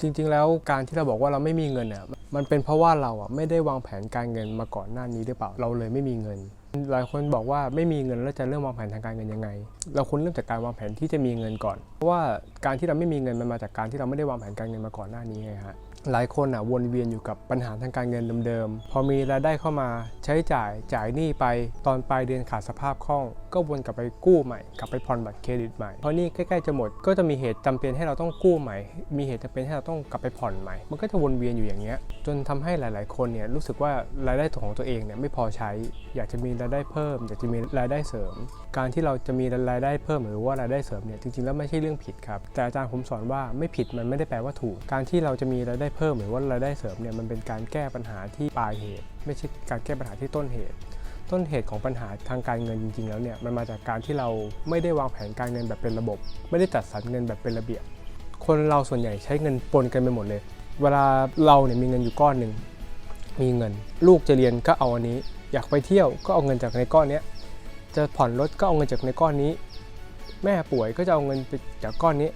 จริง ๆ แล้วการที่เราบอกว่าเราไม่มีเงินเนี่ยมันเป็นเพราะว่าเราอะไม่ได้วางแผนการเงินมาก่อนหน้านี้หรือเปล่าเราเลยไม่มีเงิน หลายคนบอกว่าไม่มีเงินแล้วจะเริ่มวางแผนทางการเงินยังไง เราควรเริ่มจากการวางแผนที่จะมีเงินก่อน เพราะว่าการที่เราไม่มีเงินมันมาจากการที่เราไม่ได้วางแผนการเงินมาก่อนหน้านี้ไงฮะหลายคนอะวนเวียนอยู่กับปัญหาทางการเงินเดิมๆ พอมีรายได้เข้ามาใช้จ่ายจ่ายหนี้ไปตอนปลายเดือนขาดสภาพคล่อง ก็วนกลับไปกู้ใหม่ กลับไปผ่อนบัตรเครดิตใหม่เพราะหนี่ใกล้ๆจะหมดก็จะมีเหตุจำเป็นให้เราต้องกู้ใหม่ มีเหตุจำเป็นให้เราต้องกลับไปผ่อนใหม่ มันก็จะวนเวียนอยู่อย่างเงี้ยจนทำให้หลาย ๆ คนเนี่ยรู้สึกว่ารายได้ของตัวเองเนี่ยไม่พอใช้ อยากจะมีรายได้เพิ่ม อยากจะมีรายได้เสริม การที่เราจะมีรายได้เพิ่มหรือว่ารายได้เสริมเนี่ยจริงๆแล้วไม่ใช่เรื่องผิดครับแต่อาจารย์ผมสอนว่าไม่ผิดมันไม่ได้แปลว่าถูก การที่เราจะมีรายได้เพิ่มหรือว่ารายได้เสริมเนี่ยมันเป็นการแก้ปัญหาที่ปลายเหตุ ไม่ใช่การแก้ปัญหาที่ต้นเหตุ ต้นเหตุของปัญหาทางการเงินจริงๆแล้วเนี่ยมันมาจากการที่เราไม่ได้วางแผนการเงินแบบเป็นระบบ ไม่ได้จัดสรรเงินแบบเป็นระเบียบ คนเราส่วนใหญ่ใช้เงินปนกันไปหมดเลย เวลาเราเนี่ยมีเงินอยู่ก้อนหนึ่งมีเงิน ลูกจะเรียนก็เอาอันนี้ อยากไปเที่ยวก็เอาเงินจากในก้อนเนี้ยจะผ่อนรถก็เอาเงินจากในก้อนนี้ แม่ป่วยก็จะเอาเงินไปจากก้อนนี้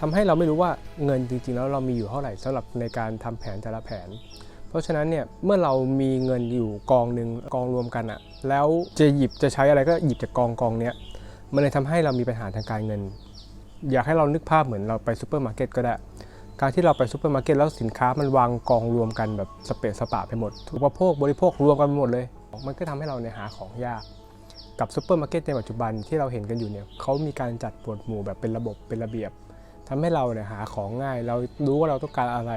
ทำให้เราไม่รู้ว่าเงินจริงๆ แล้วเรามีอยู่เท่าไหร่สำหรับในการทำแผนแต่ละแผน เพราะฉะนั้นเนี่ยเมื่อเรามีเงินอยู่กองหนึ่งกองรวมกันอะแล้วจะหยิบจะใช้อะไรก็หยิบจากกองกองเนี้ยมันเลยทำให้เรามีปัญหาทางการเงิน อยากให้เรานึกภาพเหมือนเราไปซูเปอร์มาร์เก็ตก็ได้การที่เราไปซูเปอร์มาร์เก็ตแล้วสินค้ามันวางกองรวมกันแบบสเปซสปะไปหมดอุปโภคบริโภครวมกันไปหมดเลย มันก็ทำให้เราเนี่ยหาของยาก กับซูเปอร์มาร์เก็ตในปัจจุบันที่เราเห็นกันอยู่เนี่ยเขามีการจัดหมวดหมู่แบบเป็นระบบเป็นระเบียบทำให้เราเนี่ยหาของง่าย เรารู้ว่าเราต้องการอะไร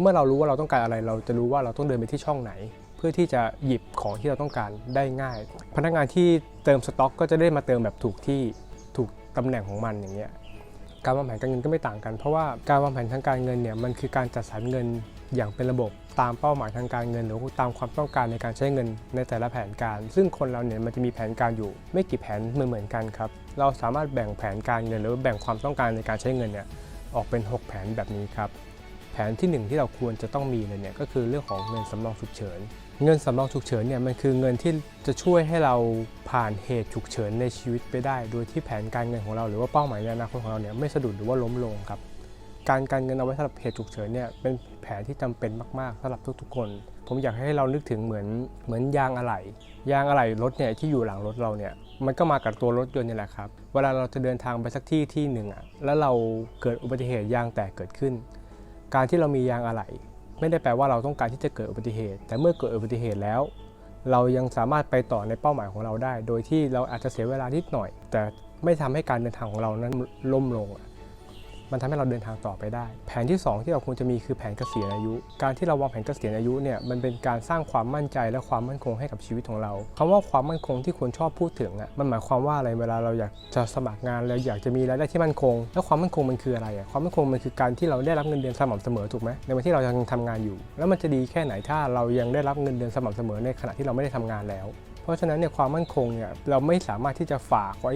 เมื่อเรารู้ว่าเราต้องการอะไร เราจะรู้ว่าเราต้องเดินไปที่ช่องไหน เพื่อที่จะหยิบของที่เราต้องการได้ง่าย พนักงานที่เติมสต็อก ก็จะได้มาเติมแบบถูกที่ถูกตำแหน่งของมันอย่างเงี้ย การวางแผนการเงินก็ไม่ต่างกัน เพราะว่าการวางแผนทางการเงินเนี่ยมันคือการจัดสรรเงินอย่างเป็นระบบตามเป้าหมายทางการเงิน หรือตามความต้องการในการใช้เงินในแต่ละแผนการ ซึ่งคนเราเนี่ยมันจะมีแผนการอยู่ ไม่กี่แผนเหมือนเหมือนกันครับเราสามารถแบ่งแผนการเงินหรือแบ่งความต้องการในการใช้เงินเนี่ยออกเป็น 6 แผนแบบนี้ครับแผนที่ 1 ที่เราควรจะต้องมีเลยเนี่ยก็คือเรื่องของเงินสำรองฉุกเฉิน เงินสำรองฉุกเฉินเนี่ยมันคือเงินที่จะช่วยให้เราผ่านเหตุฉุกเฉินในชีวิตไปได้ โดยที่แผนการเงินของเราหรือว่าเป้าหมายในอนาคตของเราเนี่ยไม่สะดุดหรือว่าล้มลงครับ การการเงินเอาไว้สำหรับเหตุฉุกเฉินเนี่ยเป็นแผนที่จำเป็นมากๆสำหรับทุกๆคน ผมอยากให้เรานึกถึงเหมือนเหมือนยางอะไหล่ยางอะไหล่รถเนี่ยที่อยู่หลังรถเราเนี่ยมันก็มากับตัวรถยนต์นี่แหละครับ เวลาเราจะเดินทางไปสักที่ที่หนึ่งอะแล้วเราเกิดอุบัติเหตุยางแตกเกิดขึ้น การที่เรามียางอะไหล่ ไม่ได้แปลว่าเราต้องการที่จะเกิดอุบัติเหตุ แต่เมื่อเกิดอุบัติเหตุแล้ว เรายังสามารถไปต่อในเป้าหมายของเราได้ โดยที่เราอาจจะเสียเวลานิดหน่อย แต่ไม่ทำให้การเดินทางของเรานั้นล่มลงอะ มันทำให้เราเดินทางต่อไปได้ แผนที่ 2 ที่เราควรจะมีคือแผนเกษียณอายุ การที่เราวางแผนเกษียณอายุเนี่ยมันเป็นการสร้างความมั่นใจและความมั่นคงให้กับชีวิตของเราคำว่าความมั่นคงที่คนชอบพูดถึงอะมันหมายความว่าอะไรเวลาเราอยากจะสมัครงานแล้วอยากจะมีรายได้ที่มั่นคง แล้วความมั่นคงมันคืออะไรอะความมั่นคงมันคือการที่เราได้รับเงินเดือนสม่ำเสมอถูกไหมในวันที่เรายังทำงานอยู่ แล้วมันจะดีแค่ไหนถ้าเรายังได้รับเงินเดือนสม่ำเสมอในขณะที่เราไม่ได้ทำงานแล้ว เพราะฉะนั้นเนี่ยความมั่นคงเนี่ยเราไม่สามารถที่จะฝากไว้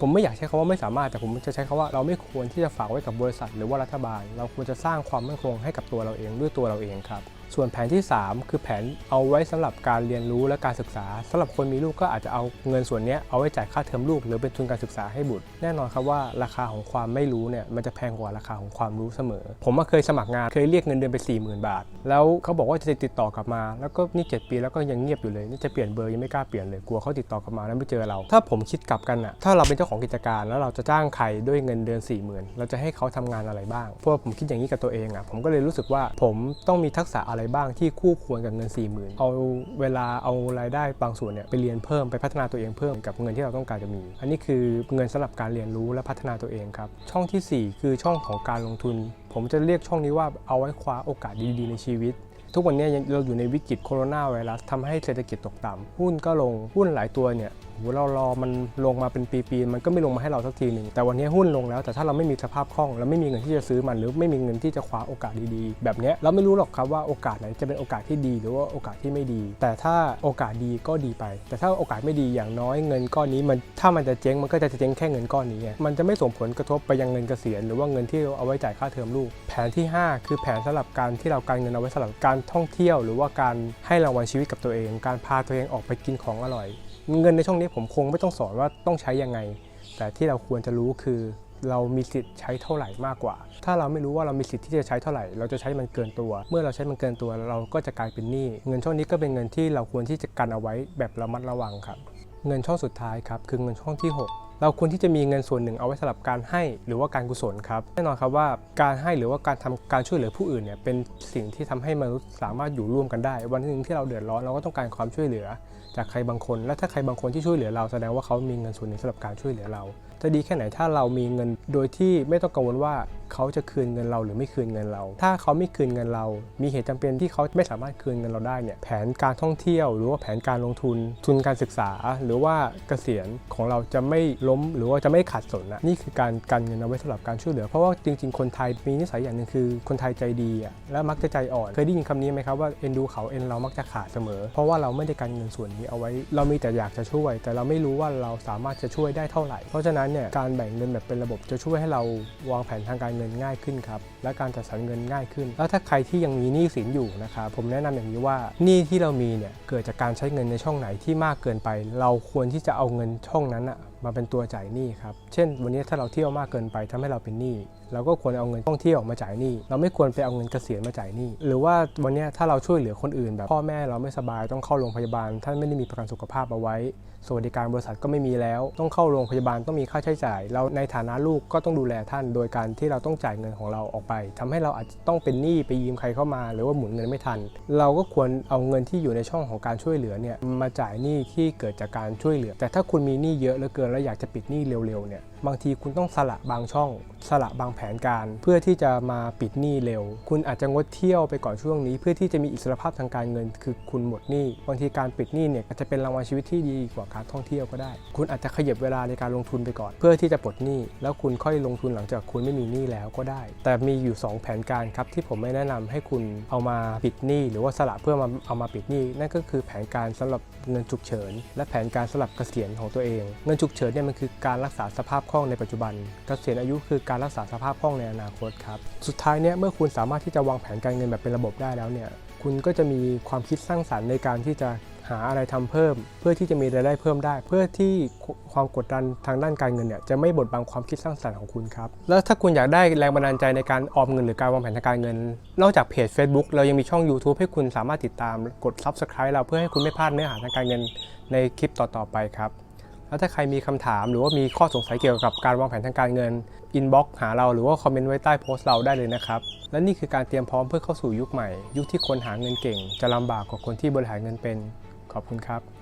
ผมไม่อยากใช้คำว่าไม่สามารถแต่ผมจะใช้คำว่าเราไม่ควรที่จะฝากไว้กับบริษัท หรือว่ารัฐบาล เราควรจะสร้างความมั่นคงให้กับตัวเราเองด้วยตัวเราเองครับ ส่วนแผนที่ 3 คือแผนเอาไว้สำหรับการเรียนรู้และการศึกษาสำหรับคนมีลูกก็อาจจะเอาเงินส่วนนี้เอาไว้จ่ายค่าเทอมลูกหรือเป็นทุนการศึกษาให้บุตร แน่นอนครับว่าราคาของความไม่รู้เนี่ยมันจะแพงกว่าราคาของความรู้เสมอ ผมเคยสมัครงานเคยเรียกเงินเดือนไป 4 0,000 บาท แล้วเขาบอกว่าจะติดต่อกลับมา แล้วก็นี่ 7 ปีแล้วก็ยังเงียบอยู่เลยนี่จะเปลี่ยนเบอร์ยังไม่กล้าเปลี่ยนเลยกลัวเขาติดต่อกลับมาแล้วไม่เจอเรา ถ้าผมคิดกลับกันอะถ้าเราเป็นเจ้าของกิจการแล้วเราจะจ้างใครด้วยเงินเดือน 4 0,000 เราจะให้เขาทำงานอะไรบ้างเพราะว่าผมคิดอย่างนี้กับตัวเองอะผมก็เลยรู้สึกว่าผมต้องมีทักษะอะไรบ้างที่คู่ควรกับเงิน 4 0,000 เอาเวลาเอารายได้บางส่วนเนี่ยไปเรียนเพิ่มไปพัฒนาตัวเองเพิ่มกับเงินที่เราต้องการจะมี อันนี้คือเงินสำหรับการเรียนรู้และพัฒนาตัวเองครับ ช่องทีสี่ 4 คือช่องของการลงทุน ผมจะเรียกช่องนี้ว่าเอาไว้คว้าโอกาสดีๆในชีวิตทุกวันนี้ยังเราอยู่ในวิกฤตโคโรนาไวรัสทำให้เศรษฐกิจตกต่ำหุ้นก็ลงหุ้นหลายตัวเนี่ย เรารอมันลงมาเป็นปีๆมันก็ไม่ลงมาให้เราสักทีหนึ่งแต่วันนี้หุ้นลงแล้วแต่ถ้าเราไม่มีสภาพคล่องเราไม่มีเงินที่จะซื้อมันหรือไม่มีเงินที่จะคว้าโอกาสดีๆ แบบนี้เราไม่รู้หรอกครับว่าโอกาสไหนจะเป็นโอกาสที่ดีหรือว่าโอกาสที่ไม่ดี แต่ถ้าโอกาสดีก็ดีไป แต่ถ้าโอกาสไม่ดีอย่างน้อยเงินก้อนนี้มันถ้ามันจะเจ๊งมันก็จะเจ๊งแค่เงินก้อนนี้ไงมันจะไม่ส่งผลกระทบไปยังเงินเกษียณหรือว่าเงินที่เอาไว้จ่ายค่าเทอมลูก แผนที่ 5 คือแผนสำหรับการที่เราการเงินเอาไว้สำหรับการท่องเที่ยว หรือว่าการให้รางวัลชีวิตกับตัวเอง การพาตัวเองออกไปกินของอร่อย เงินในช่องนี้ผมคงไม่ต้องสอนว่าต้องใช้ยังไง แต่ที่เราควรจะรู้คือเรามีสิทธิ์ใช้เท่าไหร่มากกว่า ถ้าเราไม่รู้ว่าเรามีสิทธิ์ที่จะใช้เท่าไหร่ เราจะใช้มันเกินตัว เมื่อเราใช้มันเกินตัวเราก็จะกลายเป็นหนี้ เงินช่องนี้ก็เป็นเงินที่เราควรที่จะกันเอาไว้แบบระมัดระวังครับ เงินช่องสุดท้ายครับคือเงินช่องที่ 6 เราควรที่จะมีเงินส่วนหนึ่งเอาไว้สำหรับการให้หรือว่าการกุศลครับแน่นอนครับว่าการให้หรือว่าการทำการช่วยเหลือผู้อื่นเนี่ยเป็นสิ่งที่ทำให้มนุษย์สามารถอยู่ร่วมกันได้ วันหนึ่งที่เราเดือดร้อนเราก็ต้องการความช่วยเหลือ จากใครบางคน และถ้าใครบางคนที่ช่วยเหลือเราแสดงว่าเขามีเงินส่วนหนึ่งสำหรับการช่วยเหลือเราจะดีแค่ไหนถ้าเรามีเงินโดยที่ไม่ต้องกังวลว่าเขาจะคืนเงินเราหรือไม่คืนเงินเรา ถ้าเขาไม่คืนเงินเรา มีเหตุจำเป็นที่เขาไม่สามารถคืนเงินเราได้เนี่ย แผนการท่องเที่ยวหรือว่าแผนการลงทุน ทุนการศึกษา หรือว่าเกษียณของเราจะไม่ล้ม หรือว่าจะไม่ขาดสนนะนี่คือการกันเงินเอาไว้สำหรับการช่วยเหลือ เพราะว่าจริง ๆ คนไทยมีนิสัยอย่างหนึ่งคือคนไทยใจดีอะและมักจะใจอ่อน เคยได้ยินคำนี้ไหมครับว่าเอ็นดูเขาเอ็นเรามักจะขาดเสมอ เพราะว่าเราไม่ได้กันเงินส่วนนี้เอาไว้ เรามีแต่อยากจะช่วย แต่เราไม่รู้ว่าเราสามารถจะช่วยได้เท่าไหร่ เพราะฉะนั้นเนี่ยการแบ่งเงินแบบเป็นระบบจะช่วยให้เราวางแผนทางการเงินง่ายขึ้นครับและการจัดสรรเงินง่ายขึ้น แล้วถ้าใครที่ยังมีหนี้สินอยู่นะครับผมแนะนำอย่างนี้ว่าหนี้ที่เรามีเนี่ยเกิดจากการใช้เงินในช่องไหนที่มากเกินไป เราควรที่จะเอาเงินช่องนั้นอะมาเป็นตัวจ่ายหนี้ครับเช่น วันนี้ถ้าเราเที่ยวมากเกินไปทำให้เราเป็นหนี้ เราก็ควรเอาเงินท่องเที่ยวมาจ่ายหนี้ เราไม่ควรไปเอาเงินเกษียณมาจ่ายหนี้ หรือว่าวันนี้ถ้าเราช่วยเหลือคนอื่น แบบพ่อแม่เราไม่สบายต้องเข้าโรงพยาบาล ท่านไม่ได้มีประกันสุขภาพเอาไว้ สวัสดิการบริษัทก็ไม่มีแล้ว ต้องเข้าโรงพยาบาลต้องมีค่าใช้จ่าย เราในฐานะลูกก็ต้องดูแลท่าน โดยการที่เราต้องจ่ายเงินของเราออกไปทำให้เราอาจจะต้องเป็นหนี้ไปยืมใครเข้ามา หรือว่าหมุนเงินไม่ทัน เราก็ควรเอาเงินที่อยู่ในช่องของการช่วยเหลือเนี่ยมาจ่ายหนี้ที่เกิดจากการช่วยเหลือ แต่ถ้าคุณมีหนี้เยอะเหลือเกินแล้วอยากจะปิดหนี้เร็วๆเนี่ย บางทีคุณต้องสละบางช่อง สละบางแผนการ เพื่อที่จะมาปิดหนี้เร็ว คุณอาจจะงดเที่ยวไปก่อนช่วงนี้ เพื่อที่จะมีอิสรภาพทางการเงิน คือคุณหมดหนี้บางทีการปิดหนี้เนี่ยอาจจะเป็นรางวัลชีวิตที่ดีกว่าการท่องเที่ยวก็ได้ คุณอาจจะขยับเวลาในการลงทุนไปก่อน เพื่อที่จะปลดหนี้แล้วคุณค่อยลงทุนหลังจากคุณไม่มีหนี้แล้วก็ได้ แต่มีอยู่ 2 แผนการครับที่ผมไม่แนะนำให้คุณเอามาปิดหนี้หรือว่าสละเพื่อมาเอามาปิดหนี้นั่นก็คือแผนการสำหรับเงินฉุกเฉิน และแผนการสำหรับเกษียณของตัวเอง เงินฉุกเฉินเนี่ยมันคือการรักษาสภาพคล่องในปัจจุบันเกษียณอายุคือการรักษาสภาพคล่องในอนาคตครับ สุดท้ายเนี่ยเมื่อคุณสามารถที่จะวางแผนการเงินแบบเป็นระบบได้แล้วเนี่ยคุณก็จะมีความคิดสร้างสรรค์ในการที่จะหาอะไรทำเพิ่ม เพื่อที่จะมีรายได้เพิ่มได้ เพื่อที่ความกดดันทางด้านการเงินเนี่ยจะไม่บดบังความคิดสร้างสรรค์ของคุณครับ แล้วถ้าคุณอยากได้แรงบันดาลใจในการออมเงินหรือการวางแผนทางการเงิน นอกจากเพจ Facebook เรายังมีช่อง YouTube ให้คุณสามารถติดตามกด Subscribe เราเพื่อให้คุณไม่พลาดเนื้อหาทางการเงินในคลิปต่อๆไปครับ แล้วถ้าใครมีคำถามหรือว่ามีข้อสงสัยเกี่ยวกับการวางแผนทางการเงินอินบ็อกซ์หาเราหรือว่าคอมเมนต์ไว้ใต้โพสต์เราได้เลยนะครับ และนี่คือการเตรียมพร้อมเพื่อเข้าสู่ยุคใหม่ ยุคที่คนหาเงินเก่ง จะลำบากกว่าคนที่บริหารเงินเป็น ขอบคุณครับ